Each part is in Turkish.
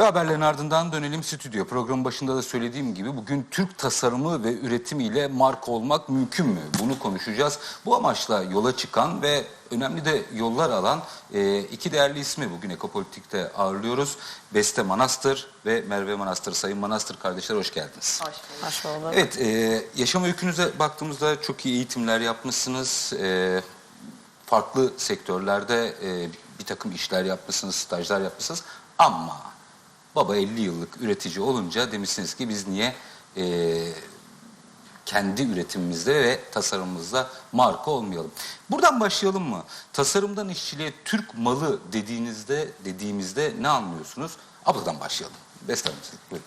Ve haberlerin ardından dönelim stüdyo. Programın başında da söylediğim gibi bugün Türk tasarımı ve üretimiyle marka olmak mümkün mü? Bunu konuşacağız. Bu amaçla yola çıkan ve önemli de yollar alan e, iki değerli ismi bugün Ekopolitik'te ağırlıyoruz. Beste Manastır ve Merve Manastır. Sayın Manastır kardeşler hoş geldiniz. Hoş bulduk. Evet, e, yaşam öykünüze baktığımızda çok iyi eğitimler yapmışsınız. E, farklı sektörlerde e, bir takım işler yapmışsınız, stajlar yapmışsınız. Ama baba 50 yıllık üretici olunca demişsiniz ki biz niye e, kendi üretimimizde ve tasarımımızda marka olmayalım. Buradan başlayalım mı? Tasarımdan işçiliğe Türk malı dediğinizde dediğimizde ne anlıyorsunuz? Abladan başlayalım. Siz buyurun.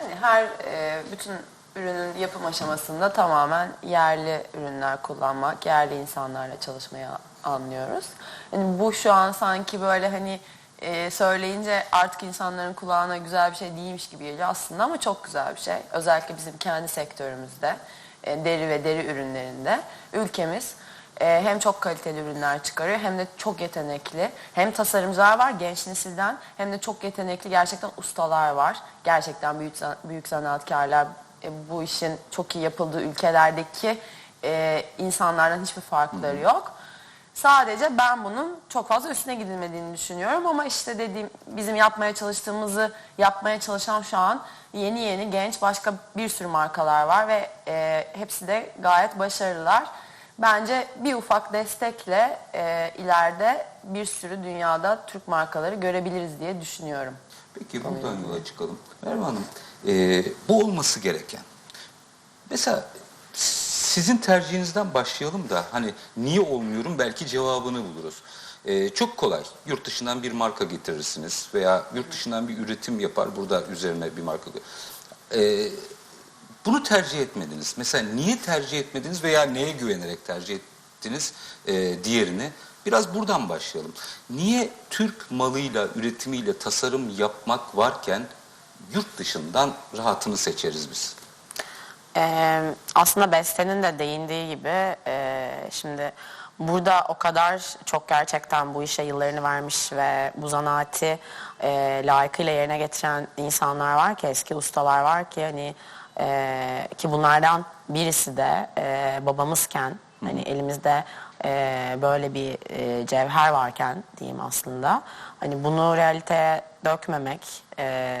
Yani her e, bütün ürünün yapım aşamasında tamamen yerli ürünler kullanmak, yerli insanlarla çalışmayı anlıyoruz. Yani bu şu an sanki böyle hani e, söyleyince artık insanların kulağına güzel bir şey değilmiş gibi geliyor aslında ama çok güzel bir şey. Özellikle bizim kendi sektörümüzde, e, deri ve deri ürünlerinde ülkemiz e, hem çok kaliteli ürünler çıkarıyor hem de çok yetenekli. Hem tasarımcılar var genç nesilden hem de çok yetenekli gerçekten ustalar var. Gerçekten büyük, büyük sanatkarlar e, bu işin çok iyi yapıldığı ülkelerdeki e, insanlardan hiçbir farkları yok. Sadece ben bunun çok fazla üstüne gidilmediğini düşünüyorum ama işte dediğim bizim yapmaya çalıştığımızı yapmaya çalışan şu an yeni yeni genç başka bir sürü markalar var ve e, hepsi de gayet başarılılar. Bence bir ufak destekle e, ileride bir sürü dünyada Türk markaları görebiliriz diye düşünüyorum. Peki buradan yola çıkalım. Merve Hanım, e, bu olması gereken. Mesela sizin tercihinizden başlayalım da hani niye olmuyorum belki cevabını buluruz. E, çok kolay. Yurt dışından bir marka getirirsiniz veya yurt dışından bir üretim yapar burada üzerine bir marka. E, bunu tercih etmediniz. Mesela niye tercih etmediniz veya neye güvenerek tercih ettiniz e, diğerini? Biraz buradan başlayalım. Niye Türk malıyla, üretimiyle tasarım yapmak varken yurt dışından rahatını seçeriz biz? Ee, aslında Beste'nin de değindiği gibi e, şimdi burada o kadar çok gerçekten bu işe yıllarını vermiş ve bu zanaati e, layıkıyla yerine getiren insanlar var ki eski ustalar var ki hani e, ki bunlardan birisi de e, babamızken hani elimizde e, böyle bir e, cevher varken diyeyim aslında hani bunu realiteye dökmemek e,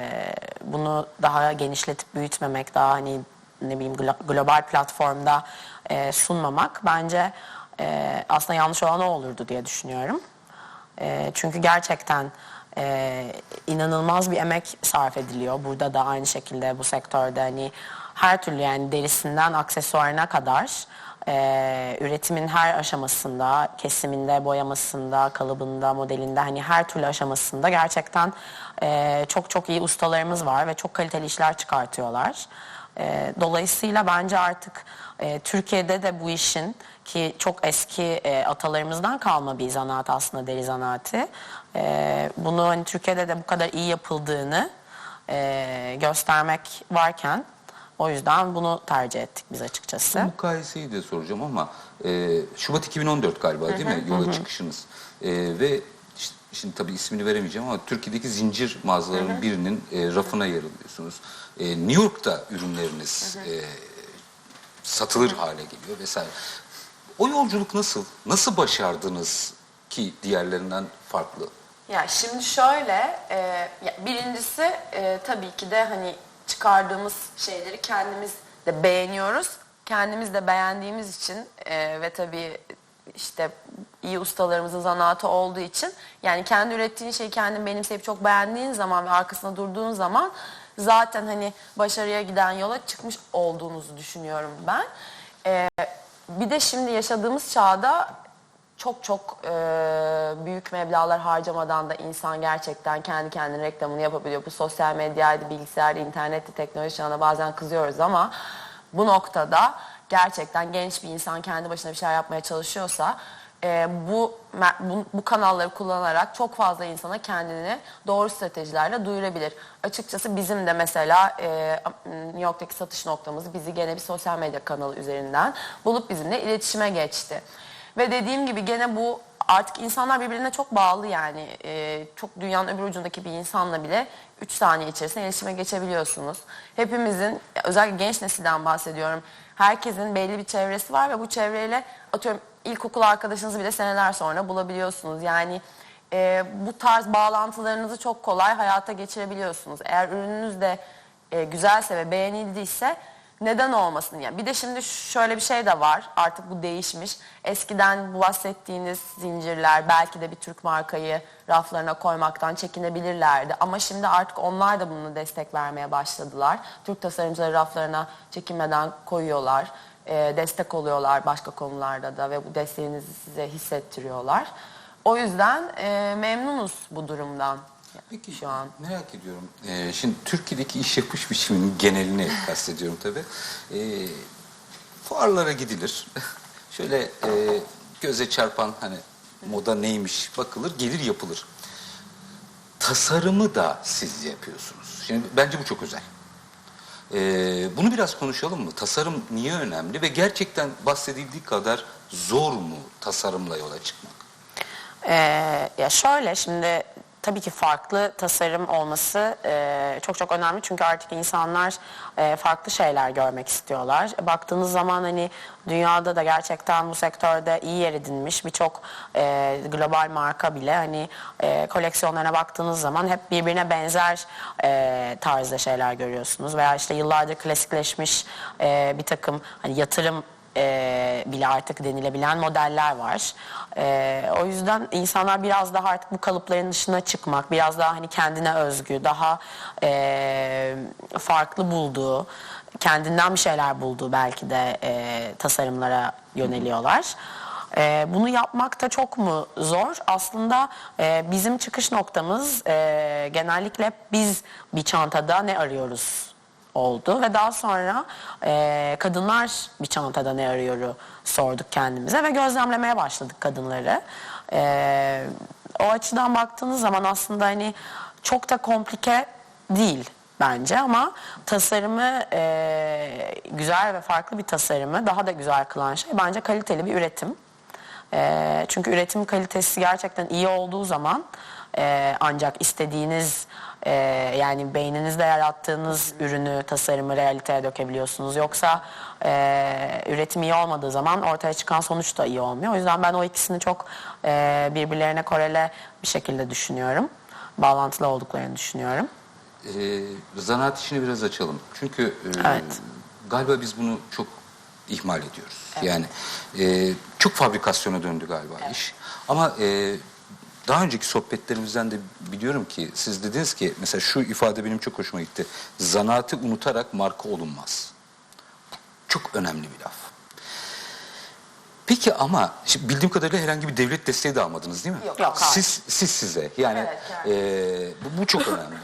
bunu daha genişletip büyütmemek daha hani ne bileyim glo- global platformda e, sunmamak bence e, aslında yanlış olan o olurdu diye düşünüyorum. E, çünkü gerçekten e, inanılmaz bir emek sarf ediliyor. Burada da aynı şekilde bu sektörde hani her türlü yani derisinden aksesuarına kadar e, üretimin her aşamasında, kesiminde, boyamasında, kalıbında, modelinde hani her türlü aşamasında gerçekten e, çok çok iyi ustalarımız var ve çok kaliteli işler çıkartıyorlar. E, dolayısıyla bence artık e, Türkiye'de de bu işin ki çok eski e, atalarımızdan kalma bir zanaat aslında deri zanaati. E, bunu hani Türkiye'de de bu kadar iyi yapıldığını e, göstermek varken o yüzden bunu tercih ettik biz açıkçası. Bu mukayeseyi de soracağım ama e, Şubat 2014 galiba değil mi yola çıkışınız? E, ve şimdi tabii ismini veremeyeceğim ama Türkiye'deki zincir mağazaların birinin e, rafına yer alıyorsunuz. E, New York'ta ürünleriniz e, satılır hale geliyor vesaire. O yolculuk nasıl? Nasıl başardınız ki diğerlerinden farklı? Ya şimdi şöyle, e, ya birincisi e, tabii ki de hani çıkardığımız şeyleri kendimiz de beğeniyoruz. Kendimiz de beğendiğimiz için e, ve tabii işte iyi ustalarımızın zanaatı olduğu için yani kendi ürettiğin şeyi kendin benimseyip çok beğendiğin zaman ve arkasında durduğun zaman zaten hani başarıya giden yola çıkmış olduğunuzu düşünüyorum ben. E, bir de şimdi yaşadığımız çağda çok çok e, büyük meblağlar harcamadan da insan gerçekten kendi kendine reklamını yapabiliyor. Bu sosyal medyaydı, bilgisayarda, internette, teknoloji çağına bazen kızıyoruz ama bu noktada gerçekten genç bir insan kendi başına bir şeyler yapmaya çalışıyorsa e, bu, bu bu kanalları kullanarak çok fazla insana kendini doğru stratejilerle duyurabilir. Açıkçası bizim de mesela e, New York'taki satış noktamız bizi gene bir sosyal medya kanalı üzerinden bulup bizimle iletişime geçti. Ve dediğim gibi gene bu artık insanlar birbirine çok bağlı yani. E, çok dünyanın öbür ucundaki bir insanla bile 3 saniye içerisinde iletişime geçebiliyorsunuz. Hepimizin, özellikle genç nesilden bahsediyorum. Herkesin belli bir çevresi var ve bu çevreyle atıyorum ilkokul arkadaşınızı bile seneler sonra bulabiliyorsunuz. Yani e, bu tarz bağlantılarınızı çok kolay hayata geçirebiliyorsunuz. Eğer ürününüz de e, güzelse ve beğenildiyse neden olmasın? Yani bir de şimdi şöyle bir şey de var. Artık bu değişmiş. Eskiden bu bahsettiğiniz zincirler belki de bir Türk markayı raflarına koymaktan çekinebilirlerdi. Ama şimdi artık onlar da bunu destek vermeye başladılar. Türk tasarımcıları raflarına çekinmeden koyuyorlar. e, destek oluyorlar başka konularda da ve bu desteğinizi size hissettiriyorlar. O yüzden e, memnunuz bu durumdan Peki şu an. merak ediyorum. Ee, şimdi Türkiye'deki iş yapış biçiminin genelini kastediyorum tabii. Ee, fuarlara gidilir. Şöyle e, göze çarpan hani moda neymiş bakılır, gelir yapılır. Tasarımı da siz yapıyorsunuz. Şimdi bence bu çok özel. Ee, bunu biraz konuşalım mı? Tasarım niye önemli ve gerçekten bahsedildiği kadar zor mu tasarımla yola çıkmak? Ee, ya şöyle şimdi tabii ki farklı tasarım olması e, çok çok önemli çünkü artık insanlar e, farklı şeyler görmek istiyorlar. Baktığınız zaman hani dünyada da gerçekten bu sektörde iyi yer edinmiş birçok e, global marka bile hani e, koleksiyonlarına baktığınız zaman hep birbirine benzer e, tarzda şeyler görüyorsunuz veya işte yıllardır klasikleşmiş e, bir takım hani yatırım e, bile artık denilebilen modeller var. E, o yüzden insanlar biraz daha artık bu kalıpların dışına çıkmak, biraz daha hani kendine özgü, daha e, farklı bulduğu, kendinden bir şeyler bulduğu belki de e, tasarımlara yöneliyorlar. E, bunu yapmak da çok mu zor? Aslında e, bizim çıkış noktamız e, genellikle biz bir çantada ne arıyoruz oldu ve daha sonra e, kadınlar bir çantada ne arıyoru sorduk kendimize ve gözlemlemeye başladık kadınları. E, o açıdan baktığınız zaman aslında hani çok da komplike değil bence ama tasarımı e, güzel ve farklı bir tasarımı daha da güzel kılan şey bence kaliteli bir üretim. E, çünkü üretim kalitesi gerçekten iyi olduğu zaman e, ancak istediğiniz e, yani beyninizde yarattığınız ürünü, tasarımı realiteye dökebiliyorsunuz. Yoksa e, üretim iyi olmadığı zaman ortaya çıkan sonuç da iyi olmuyor. O yüzden ben o ikisini çok e, birbirlerine korele bir şekilde düşünüyorum. Bağlantılı olduklarını düşünüyorum. Ee, zanaat işini biraz açalım. Çünkü e, Evet. galiba biz bunu çok ihmal ediyoruz. Yani e, çok fabrikasyona döndü galiba iş. Ama e, daha önceki sohbetlerimizden de biliyorum ki siz dediniz ki mesela şu ifade benim çok hoşuma gitti. Zanaatı unutarak marka olunmaz. Çok önemli bir laf. Peki ama şimdi bildiğim kadarıyla herhangi bir devlet desteği de almadınız değil mi? Yok. Yok, hayır. Siz, siz size yani Evet, yani. e, bu, bu çok önemli.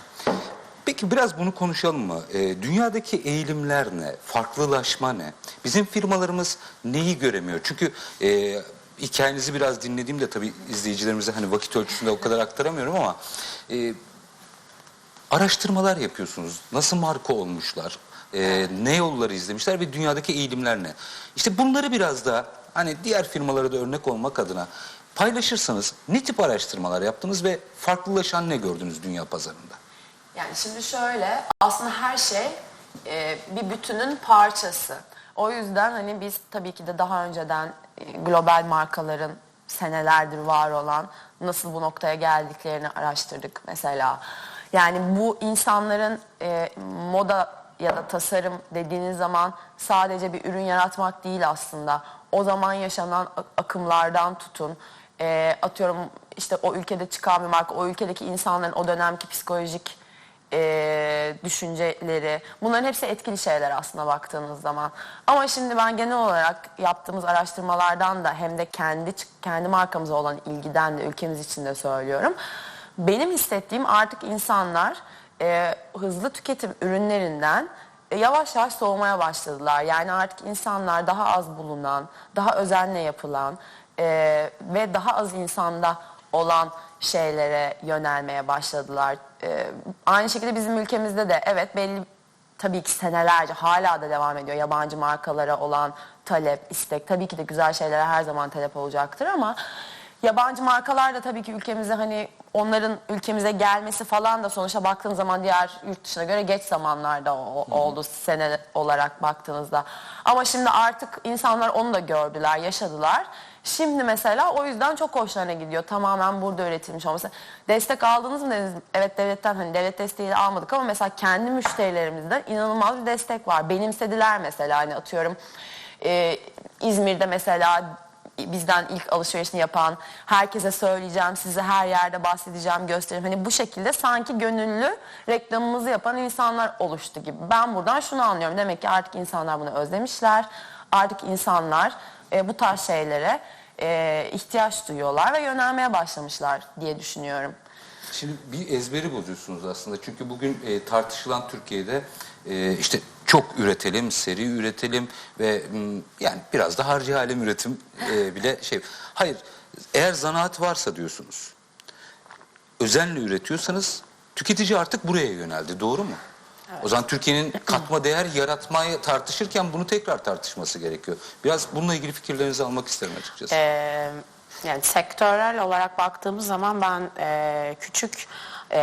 Peki biraz bunu konuşalım mı? E, dünyadaki eğilimler ne? Farklılaşma ne? Bizim firmalarımız neyi göremiyor? Çünkü e, hikayenizi biraz dinlediğimde tabii izleyicilerimize hani vakit ölçüsünde o kadar aktaramıyorum ama e, araştırmalar yapıyorsunuz. Nasıl marka olmuşlar? Ee, ne yolları izlemişler ve dünyadaki eğilimler ne? İşte bunları biraz da hani diğer firmalara da örnek olmak adına paylaşırsanız ne tip araştırmalar yaptınız ve farklılaşan ne gördünüz dünya pazarında? Yani şimdi şöyle aslında her şey e, bir bütünün parçası. O yüzden hani biz tabii ki de daha önceden e, global markaların senelerdir var olan nasıl bu noktaya geldiklerini araştırdık mesela. Yani bu insanların e, moda ya da tasarım dediğiniz zaman sadece bir ürün yaratmak değil aslında. O zaman yaşanan ak- akımlardan tutun. E, atıyorum işte o ülkede çıkan bir marka, o ülkedeki insanların o dönemki psikolojik e, düşünceleri bunların hepsi etkili şeyler aslında baktığınız zaman. Ama şimdi ben genel olarak yaptığımız araştırmalardan da hem de kendi kendi markamıza olan ilgiden de ülkemiz için de söylüyorum. Benim hissettiğim artık insanlar e, hızlı tüketim ürünlerinden e, yavaş yavaş soğumaya başladılar. Yani artık insanlar daha az bulunan, daha özenle yapılan e, ve daha az insanda olan şeylere yönelmeye başladılar. E, aynı şekilde bizim ülkemizde de evet belli tabii ki senelerce hala da devam ediyor yabancı markalara olan talep, istek. Tabii ki de güzel şeylere her zaman talep olacaktır ama yabancı markalar da tabii ki ülkemize hani onların ülkemize gelmesi falan da sonuçta baktığın zaman diğer yurt dışına göre geç zamanlarda o- oldu sene olarak baktığınızda. Ama şimdi artık insanlar onu da gördüler, yaşadılar. Şimdi mesela o yüzden çok hoşlarına gidiyor. Tamamen burada üretilmiş olması. Destek aldınız mı dediniz? Evet devletten hani devlet desteği de almadık ama mesela kendi müşterilerimizden inanılmaz bir destek var. Benimsediler mesela hani atıyorum e, İzmir'de mesela bizden ilk alışverişini yapan, herkese söyleyeceğim, size her yerde bahsedeceğim, göstereyim. Hani bu şekilde sanki gönüllü reklamımızı yapan insanlar oluştu gibi. Ben buradan şunu anlıyorum. Demek ki artık insanlar bunu özlemişler. Artık insanlar e, bu tarz şeylere e, ihtiyaç duyuyorlar ve yönelmeye başlamışlar diye düşünüyorum. Şimdi bir ezberi bozuyorsunuz aslında. Çünkü bugün e, tartışılan Türkiye'de e, işte çok üretelim, seri üretelim ve yani biraz da harcı alem üretim e, bile şey. Hayır, eğer zanaat varsa diyorsunuz, özenle üretiyorsanız tüketici artık buraya yöneldi. Doğru mu? O zaman Türkiye'nin katma değer yaratmayı tartışırken bunu tekrar tartışması gerekiyor. Biraz bununla ilgili fikirlerinizi almak isterim açıkçası. Ee, yani sektörel olarak baktığımız zaman ben e, küçük e,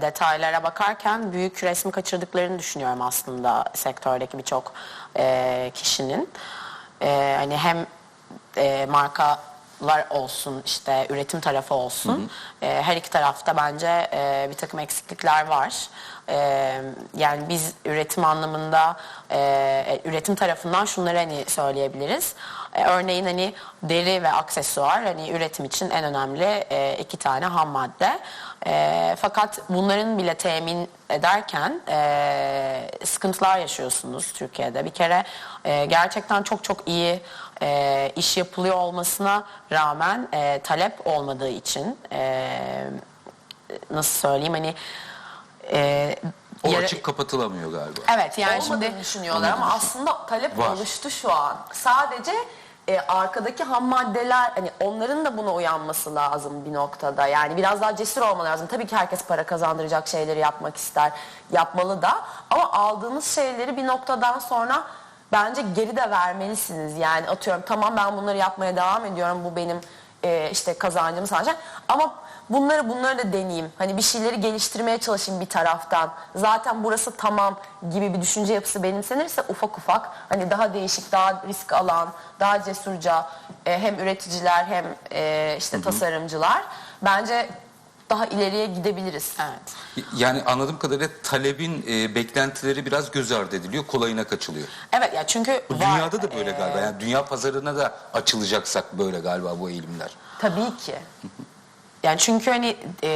detaylara bakarken büyük resmi kaçırdıklarını düşünüyorum aslında sektördeki birçok e, kişinin. E, hani hem e, markalar olsun işte üretim tarafı olsun e, her iki tarafta bence e, bir takım eksiklikler var. E, yani biz üretim anlamında e, üretim tarafından şunları hani söyleyebiliriz. E, örneğin hani deri ve aksesuar hani üretim için en önemli e, iki tane ham madde. E, fakat bunların bile temin ederken e, sıkıntılar yaşıyorsunuz Türkiye'de. Bir kere e, gerçekten çok çok iyi e, iş yapılıyor olmasına rağmen e, talep olmadığı için e, nasıl söyleyeyim hani e, o yara- açık kapatılamıyor galiba. Evet yani Olmadığını şimdi düşünüyorlar ama aslında talep Var. oluştu şu an. Sadece e, arkadaki ham maddeler hani onların da buna uyanması lazım bir noktada. Yani biraz daha cesur olmalı lazım. Tabii ki herkes para kazandıracak şeyleri yapmak ister. Yapmalı da. Ama aldığınız şeyleri bir noktadan sonra bence geri de vermelisiniz. Yani atıyorum tamam ben bunları yapmaya devam ediyorum. Bu benim e, işte kazancımı sağlayacak. Ama bunları bunları da deneyeyim. Hani bir şeyleri geliştirmeye çalışayım bir taraftan. Zaten burası tamam gibi bir düşünce yapısı benimsenirse ufak ufak hani daha değişik, daha risk alan, daha cesurca e, hem üreticiler hem e, işte tasarımcılar bence daha ileriye gidebiliriz. evet. Yani anladığım kadarıyla talebin e, beklentileri biraz göz ardı ediliyor, kolayına kaçılıyor. Evet ya çünkü Bu var, dünyada da böyle e, galiba. Yani dünya pazarına da açılacaksak böyle galiba bu eğilimler. Tabii ki. Yani çünkü hani e,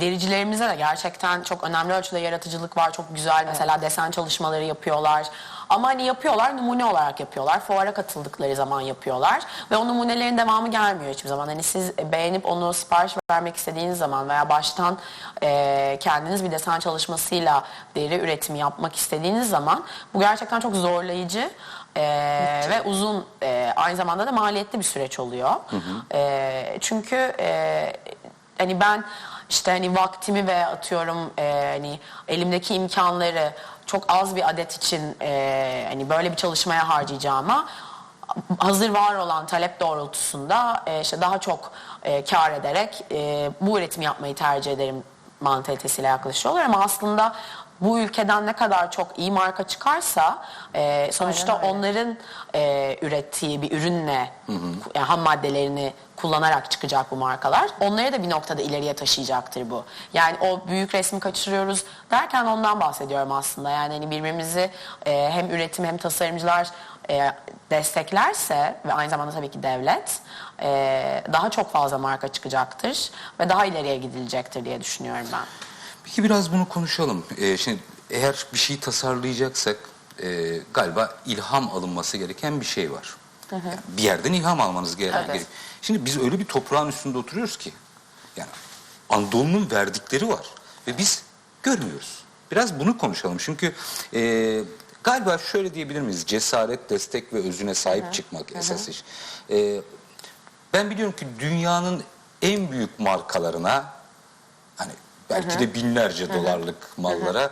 dericilerimizde de gerçekten çok önemli ölçüde yaratıcılık var. Çok güzel mesela desen çalışmaları yapıyorlar. Ama hani yapıyorlar numune olarak yapıyorlar. Fuara katıldıkları zaman yapıyorlar. Ve o numunelerin devamı gelmiyor hiçbir zaman. Hani siz beğenip onu sipariş vermek istediğiniz zaman veya baştan e, kendiniz bir desen çalışmasıyla deri üretimi yapmak istediğiniz zaman bu gerçekten çok zorlayıcı. e, ve uzun e, aynı zamanda da maliyetli bir süreç oluyor. E, çünkü e, hani ben işte hani vaktimi ve atıyorum e, hani elimdeki imkanları çok az bir adet için e, hani böyle bir çalışmaya harcayacağıma hazır var olan talep doğrultusunda e, işte daha çok e, kar ederek e, bu üretimi yapmayı tercih ederim mantalitesiyle yaklaşıyorlar. Ama aslında bu ülkeden ne kadar çok iyi marka çıkarsa e, sonuçta Aynen öyle. onların e, ürettiği bir ürünle yani ham maddelerini kullanarak çıkacak bu markalar. Onları da bir noktada ileriye taşıyacaktır bu. Yani o büyük resmi kaçırıyoruz derken ondan bahsediyorum aslında. Yani hani birbirimizi e, hem üretim hem tasarımcılar e, desteklerse ve aynı zamanda tabii ki devlet e, daha çok fazla marka çıkacaktır ve daha ileriye gidilecektir diye düşünüyorum ben. Peki biraz bunu konuşalım. Ee, şimdi eğer bir şey tasarlayacaksak e, galiba ilham alınması gereken bir şey var. Yani bir yerden ilham almanız gereken. Evet. gerek. Şimdi biz öyle bir toprağın üstünde oturuyoruz ki yani Anadolu'nun verdikleri var ve biz görmüyoruz. Biraz bunu konuşalım çünkü e, galiba şöyle diyebilir miyiz? Cesaret, destek ve özüne sahip çıkmak esas iş. E, ben biliyorum ki dünyanın en büyük markalarına hani belki de binlerce dolarlık mallara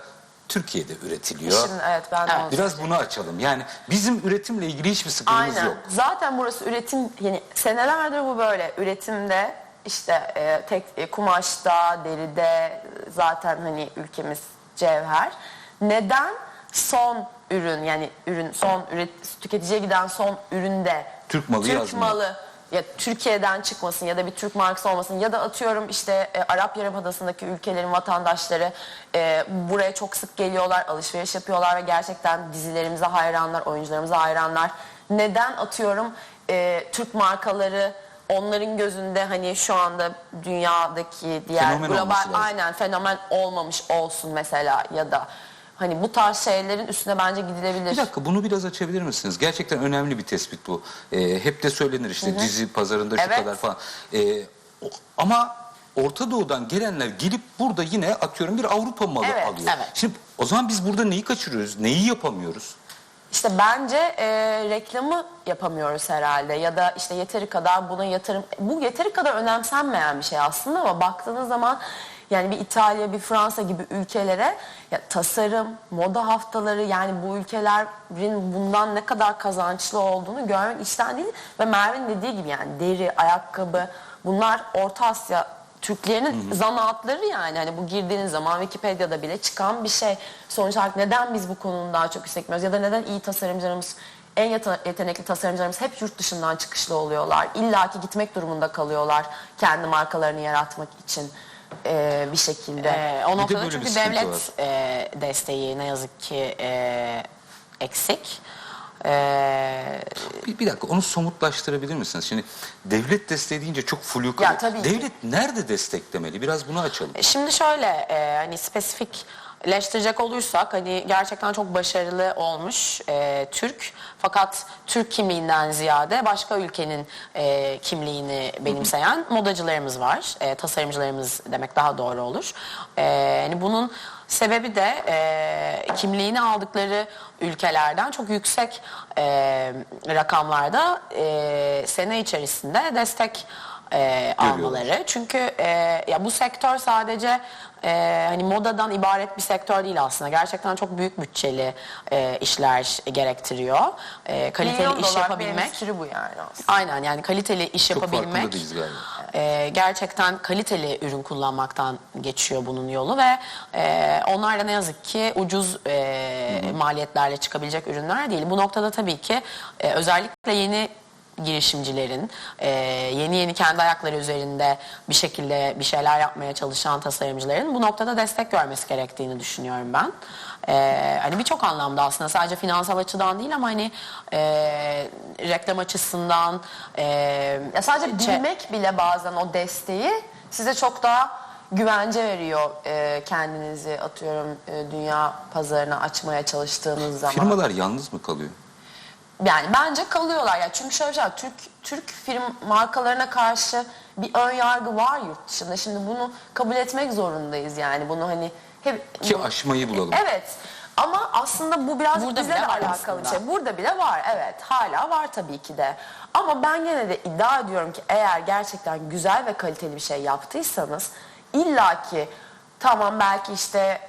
Türkiye'de üretiliyor. Şimdi evet ben onu Biraz bunu açalım. Yani bizim üretimle ilgili hiçbir sıkıntımız Aynen. yok. Zaten burası üretim yani senelerdir bu böyle üretimde işte e, tek e, kumaşta, deride zaten hani ülkemiz cevher. Neden son ürün yani ürün son üret, tüketiciye giden son üründe Türk malı Türk yazmıyor. malı ya Türkiye'den çıkmasın ya da bir Türk markası olmasın ya da atıyorum işte e, Arap Yarımadası'ndaki ülkelerin vatandaşları e, buraya çok sık geliyorlar, alışveriş yapıyorlar ve gerçekten dizilerimize hayranlar, oyuncularımıza hayranlar. Neden atıyorum e, Türk markaları onların gözünde hani şu anda dünyadaki diğer Fenomen global lazım. aynen fenomen olmamış olsun mesela ya da hani bu tarz şeylerin üstüne bence gidilebilir. Bir dakika bunu biraz açabilir misiniz? Gerçekten önemli bir tespit bu. Ee, hep de söylenir işte dizi pazarında şu Evet. kadar falan. Ee, ama Orta Doğu'dan gelenler gelip burada yine atıyorum bir Avrupa malı Evet, alıyor. evet. Şimdi o zaman biz burada neyi kaçırıyoruz? Neyi yapamıyoruz? İşte bence e, reklamı yapamıyoruz herhalde ya da işte yeteri kadar buna yatırım bu yeteri kadar önemsenmeyen bir şey aslında ama baktığınız zaman yani bir İtalya bir Fransa gibi ülkelere ya tasarım, moda haftaları yani bu ülkelerin bundan ne kadar kazançlı olduğunu görmek işten değil. Ve Merve'nin dediği gibi yani deri, ayakkabı bunlar Orta Asya Türklerin zanaatları yani. Hani bu girdiğiniz zaman Wikipedia'da bile çıkan bir şey. Sonuç olarak neden biz bu konunun daha çok istekmiyoruz ya da neden iyi tasarımcılarımız en yete- yetenekli tasarımcılarımız hep yurt dışından çıkışlı oluyorlar. İlla ki gitmek durumunda kalıyorlar kendi markalarını yaratmak için eee, bir şekilde. Ee, o Bir de noktada bir çünkü devlet e, desteği ne yazık ki e, eksik. E, Bir, bir dakika onu somutlaştırabilir misiniz? Şimdi devlet desteği deyince çok flu kalıyor. Devlet nerede desteklemeli? Biraz bunu açalım. Şimdi şöyle e, hani spesifikleştirecek olursak hani gerçekten çok başarılı olmuş e, Türk fakat Türk kimliğinden ziyade başka ülkenin e, kimliğini benimseyen modacılarımız var. E, tasarımcılarımız demek daha doğru olur. E, hani bunun sebebi de e, kimliğini aldıkları ülkelerden çok yüksek e, rakamlarda e, sene içerisinde destek e, almaları. Çünkü e, ya bu sektör sadece e, hani modadan ibaret bir sektör değil aslında. Gerçekten çok büyük bütçeli e, işler gerektiriyor. E, kaliteli Milyon iş dolar bir yapabilmek. endüstri bu yani aslında. Aynen yani kaliteli iş Çok yapabilmek. farkında değiliz galiba. e, gerçekten kaliteli ürün kullanmaktan geçiyor bunun yolu ve e, onlar da ne yazık ki ucuz e, maliyetlerle çıkabilecek ürünler değil. Bu noktada tabii ki e, özellikle yeni girişimcilerin e, yeni yeni kendi ayakları üzerinde bir şekilde bir şeyler yapmaya çalışan tasarımcıların bu noktada destek görmesi gerektiğini düşünüyorum ben. E, hani birçok anlamda aslında sadece finansal açıdan değil ama hani e, reklam açısından e, Ya sadece bilmek bile bazen o desteği size çok daha güvence veriyor e, kendinizi atıyorum e, dünya pazarına açmaya çalıştığınız zaman. Firmalar yalnız mı kalıyor? Yani bence kalıyorlar ya çünkü şöyle şey Türk Türk firm markalarına karşı bir ön yargı var yurt dışında. Şimdi bunu kabul etmek zorundayız yani bunu hani hep Ki aşmayı bulalım. Evet. Ama aslında bu biraz Burada bize bile de alakalı bir aslında. şey. Burada bile var evet. Hala var tabii ki de. Ama ben gene de iddia ediyorum ki eğer gerçekten güzel ve kaliteli bir şey yaptıysanız illaki tamam belki işte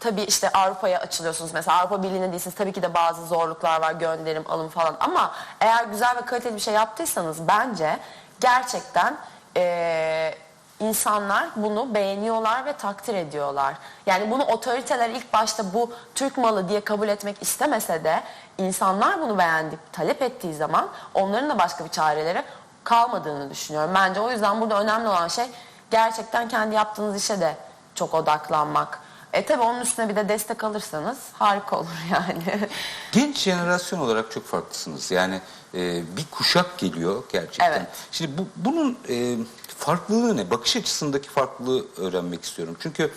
tabii işte Avrupa'ya açılıyorsunuz mesela Avrupa Birliği'ne değilsiniz tabii ki de bazı zorluklar var gönderim alım falan ama eğer güzel ve kaliteli bir şey yaptıysanız bence gerçekten eee, insanlar bunu beğeniyorlar ve takdir ediyorlar. Yani bunu otoriteler ilk başta bu Türk malı diye kabul etmek istemese de insanlar bunu beğendi, talep ettiği zaman onların da başka bir çareleri kalmadığını düşünüyorum. Bence o yüzden burada önemli olan şey gerçekten kendi yaptığınız işe de çok odaklanmak. E tabi onun üstüne bir de destek alırsanız harika olur yani. Genç jenerasyon olarak çok farklısınız. Yani e, bir kuşak geliyor gerçekten. Evet. Şimdi bu, bunun e, farklılığı ne? Bakış açısındaki farklılığı öğrenmek istiyorum. Çünkü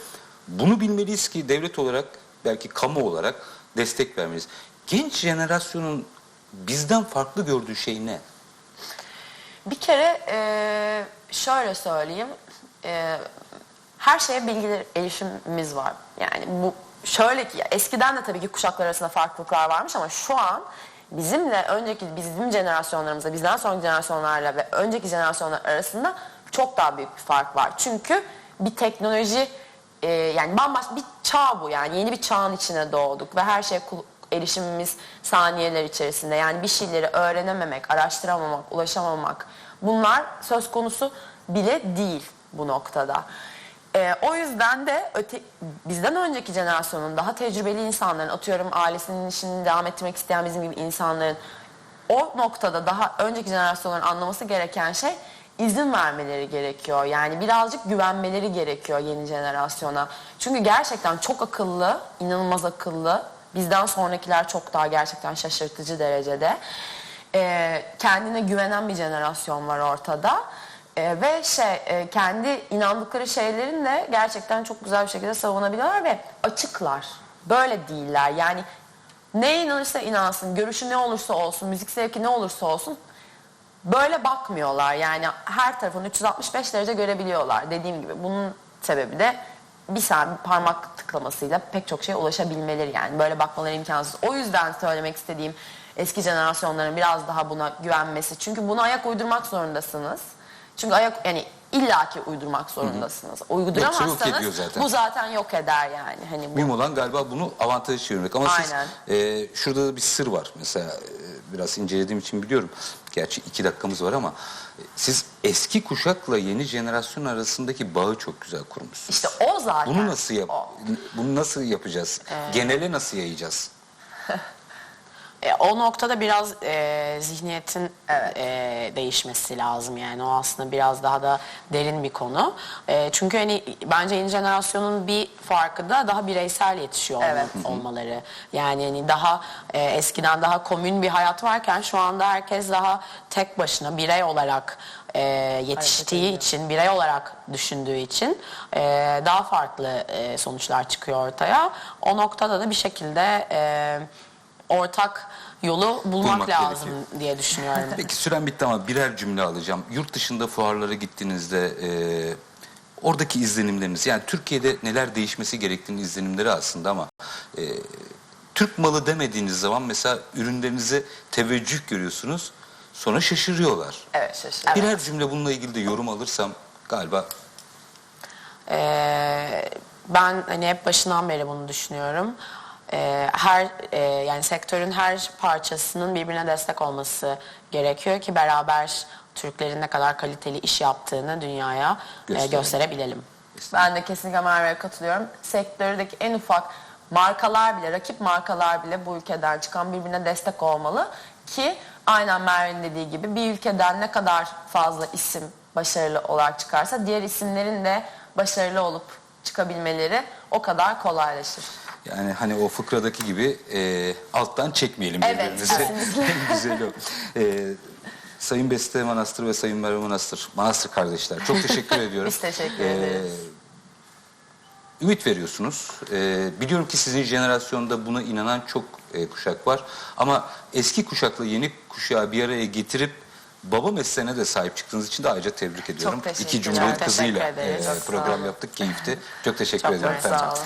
bunu bilmeliyiz ki devlet olarak belki kamu olarak destek vermeliyiz. Genç jenerasyonun bizden farklı gördüğü şey ne? Bir kere e, şöyle söyleyeyim. E, her şeye bilgi erişimimiz var. Yani bu şöyle ki eskiden de tabii ki kuşaklar arasında farklılıklar varmış ama şu an bizimle önceki bizim jenerasyonlarımızla bizden sonraki jenerasyonlarla ve önceki jenerasyonlar arasında çok daha büyük bir fark var. Çünkü bir teknoloji e, yani bambaşka bir çağ bu yani yeni bir çağın içine doğduk ve her şeye erişimimiz saniyeler içerisinde yani bir şeyleri öğrenememek, araştıramamak, ulaşamamak bunlar söz konusu bile değil bu noktada. Ee, o yüzden de öte, bizden önceki jenerasyonun daha tecrübeli insanların atıyorum ailesinin işini devam ettirmek isteyen bizim gibi insanların o noktada daha önceki jenerasyonların anlaması gereken şey izin vermeleri gerekiyor. Yani birazcık güvenmeleri gerekiyor yeni jenerasyona. Çünkü gerçekten çok akıllı, inanılmaz akıllı. Bizden sonrakiler çok daha gerçekten şaşırtıcı derecede. Ee, kendine güvenen bir jenerasyon var ortada. Ee, ve şey e, kendi inandıkları şeylerin de gerçekten çok güzel bir şekilde savunabiliyorlar ve açıklar. Böyle değiller. Yani ne inanırsa inansın, görüşü ne olursa olsun, müzik zevki ne olursa olsun böyle bakmıyorlar. Yani her tarafını 365 derece görebiliyorlar. Dediğim gibi bunun sebebi de bir saniye parmak tıklamasıyla pek çok şeye ulaşabilmeleri yani. Böyle bakmaları imkansız. O yüzden söylemek istediğim eski jenerasyonların biraz daha buna güvenmesi. Çünkü buna ayak uydurmak zorundasınız. Çünkü ayak yani illaki uydurmak zorundasınız. ediyor Uyduramazsanız zaten. bu zaten yok eder yani. Hani bu Mühim olan galiba bunu avantaja çevirmek. Ama siz Aynen. e, şurada da bir sır var. Mesela e, biraz incelediğim için biliyorum. Gerçi iki dakikamız var ama e, siz eski kuşakla yeni jenerasyon arasındaki bağı çok güzel kurmuşsunuz. işte o zaten. Bunu nasıl yap o. bunu nasıl yapacağız? Genele nasıl yayacağız? E, o noktada biraz e, zihniyetin e, değişmesi lazım yani o aslında biraz daha da derin bir konu. E, çünkü hani bence yeni jenerasyonun bir farkı da daha bireysel yetişiyor olma- Evet. olmaları. Yani hani daha e, eskiden daha komün bir hayat varken şu anda herkes daha tek başına birey olarak e, yetiştiği için, birey olarak düşündüğü için e, daha farklı e, sonuçlar çıkıyor ortaya. O noktada da bir şekilde e, ortak yolu bulmak, Bulmak lazım gerekiyor. diye düşünüyorum. Peki süren bitti ama birer cümle alacağım. Yurt dışında fuarlara gittiğinizde e, oradaki izlenimleriniz yani Türkiye'de neler değişmesi gerektiğini izlenimleri aslında ama e, Türk malı demediğiniz zaman mesela ürünlerinize teveccüh görüyorsunuz sonra şaşırıyorlar. Evet şaşırdım. Birer cümle bununla ilgili de yorum alırsam galiba Ee, ben hani hep başından beri bunu düşünüyorum. Ee, her e, yani sektörün her parçasının birbirine destek olması gerekiyor ki beraber Türklerin ne kadar kaliteli iş yaptığını dünyaya e, Gösterelim. gösterebilelim. Ben de kesinlikle Merve'ye katılıyorum. Sektördeki en ufak markalar bile, rakip markalar bile bu ülkeden çıkan birbirine destek olmalı. Ki aynen Merve'nin dediği gibi bir ülkeden ne kadar fazla isim başarılı olarak çıkarsa diğer isimlerin de başarılı olup çıkabilmeleri o kadar kolaylaşır. Yani hani o fıkradaki gibi e, alttan çekmeyelim Evet, birbirimizi. En güzeli o. E, Sayın Beste Manastır ve Sayın Merve Manastır, Manastır kardeşler çok teşekkür ediyorum. Biz teşekkür E, ederiz. Ümit veriyorsunuz. E, biliyorum ki sizin jenerasyonda buna inanan çok e, kuşak var. Ama eski kuşakla yeni kuşağı bir araya getirip baba mesleğine de sahip çıktığınız için de ayrıca tebrik ediyorum. teşekkür İki ederim. Cumhuriyet Çok teşekkür kızıyla e, Çok program yaptık. Keyifti. Çok teşekkür Çok ederim. çok. Sağ olun.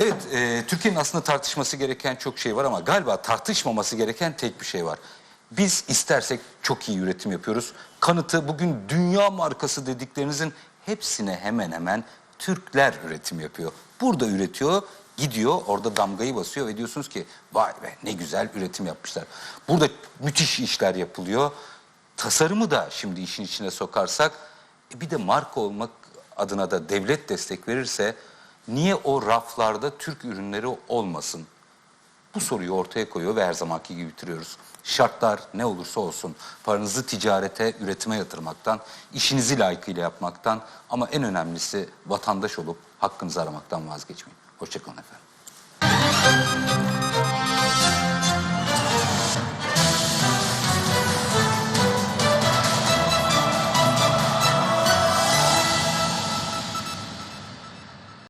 Evet, e, Türkiye'nin aslında tartışması gereken çok şey var ama galiba tartışmaması gereken tek bir şey var. Biz istersek çok iyi üretim yapıyoruz. Kanıtı bugün dünya markası dediklerinizin hepsine hemen hemen Türkler üretim yapıyor. Burada üretiyor, gidiyor, orada damgayı basıyor ve diyorsunuz ki vay be ne güzel üretim yapmışlar. Burada müthiş işler yapılıyor. Tasarımı da şimdi işin içine sokarsak e, bir de marka olmak adına da devlet destek verirse niye o raflarda Türk ürünleri olmasın? Bu soruyu ortaya koyuyor ve her zamanki gibi bitiriyoruz. Şartlar ne olursa olsun paranızı ticarete, üretime yatırmaktan, işinizi layıkıyla yapmaktan ama en önemlisi vatandaş olup hakkınızı aramaktan vazgeçmeyin. Hoşçakalın efendim.